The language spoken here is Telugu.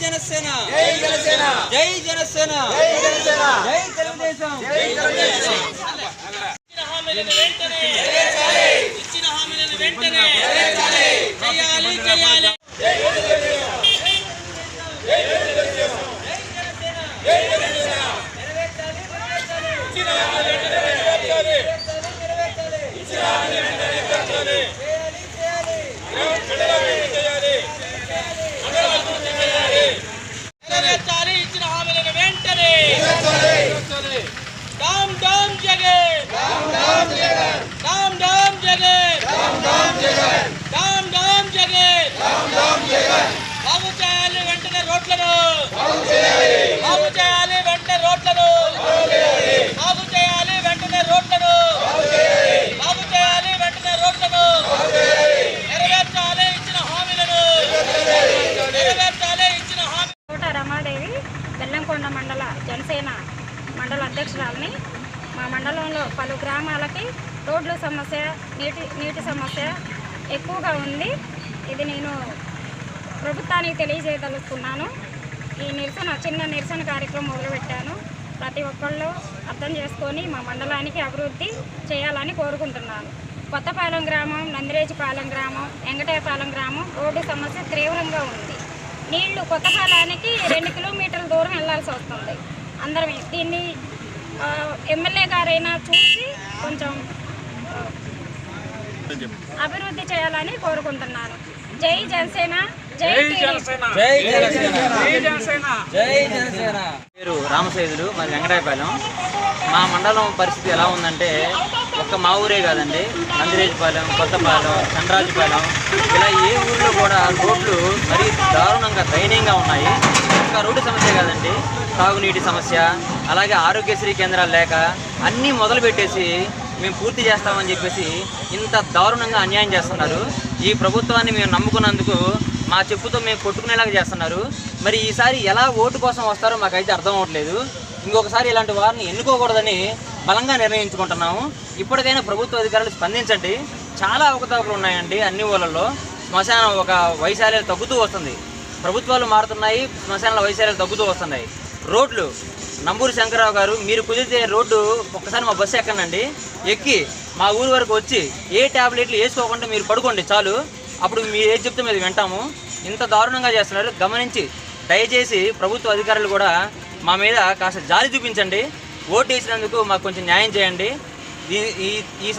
జై జనసేన. జై జనసేన. జై జనసేన. జై తెలుగుదేశం. జై తెలుగుదేశం. వెంటనే బెల్లంకొండ మండల జనసేన మండల అధ్యక్షురాలని. మా మండలంలో పలు గ్రామాలకి రోడ్ల సమస్య నీటి నీటి సమస్య ఎక్కువగా ఉంది. ఇది నేను ప్రభుత్వానికి తెలియజేయదలుచుకున్నాను. ఈ నిరసన చిన్న నిరసన కార్యక్రమం మొదలుపెట్టాను. ప్రతి ఒక్కళ్ళు అర్థం చేసుకొని మా మండలానికి అభివృద్ధి చేయాలని కోరుకుంటున్నాను. కొత్తపాలెం గ్రామం నందిరేజిపాలెం గ్రామం వెంకటేపాలెం గ్రామం రోడ్డు సమస్య తీవ్రంగా ఉంది. నీళ్ళు కొత్తపాలానికి రెండు కిలోమీటర్ల దూరం వెళ్ళాల్సి వస్తుంది. అందరం దీన్ని ఎమ్మెల్యే గారైనా చూసి కొంచెం అభివృద్ధి చేయాలని కోరుకుంటున్నాను జై జనసేన జై టీడీపీ. జై జనసేన. జై జనసేన. పేరు రామసేదులు మరి వెంకటాయపాలెం. మా మండలం పరిస్థితి ఎలా ఉందంటే పక్క మా ఊరే కాదండి. నందిరేజపాలెం కొత్తపాలెం చంద్రాజపాలెం ఇలా ఏ ఊర్లో కూడా రోడ్లు మరీ దారుణంగా దయనీయంగా ఉన్నాయి. ఒక్క రోడ్డు సమస్య కాదండి. తాగునీటి సమస్య అలాగే ఆరోగ్యశ్రీ కేంద్రాలు లేక అన్నీ మొదలు పెట్టేసి మేము పూర్తి చేస్తామని చెప్పేసి ఇంత దారుణంగా అన్యాయం చేస్తున్నారు. ఈ ప్రభుత్వాన్ని మేము నమ్ముకున్నందుకు మా చెప్పుతో మేము కొట్టుకునేలాగా చేస్తున్నారు. మరి ఈసారి ఎలా ఓటు కోసం వస్తారో మాకైతే అర్థం అవ్వట్లేదు. ఇంకొకసారి ఇలాంటి వారిని ఎన్నుకోకూడదని బలంగా నిర్ణయించుకుంటున్నాము. ఇప్పటికైనా ప్రభుత్వ అధికారులు స్పందించండి. చాలా అవకతవకలు ఉన్నాయండి అన్ని ఊళ్ళల్లో శ్మశానం ఒక వైశాల్యాలు తగ్గుతూ వస్తుంది. ప్రభుత్వాలు మారుతున్నాయి శ్మశానాల వైశాల్యాలు తగ్గుతూ వస్తున్నాయి. రోడ్లు నంబూరి శంకరరావు గారు మీరు కుదిరితే రోడ్డు ఒక్కసారి మా బస్సు ఎక్కనండి ఎక్కి మా ఊరి వరకు వచ్చి ఏ ట్యాబ్లెట్లు వేసుకోకుండా మీరు పడుకోండి చాలు. అప్పుడు మీరు ఏది చెప్తే మీద వింటాము. ఇంత దారుణంగా చేస్తున్నారు. గమనించి దయచేసి ప్రభుత్వ అధికారులు కూడా మా మీద కాస్త జాలి చూపించండి. ఓటు వేసినందుకు మాకు కొంచెం న్యాయం చేయండి. ఈ ఈ ఈ సం-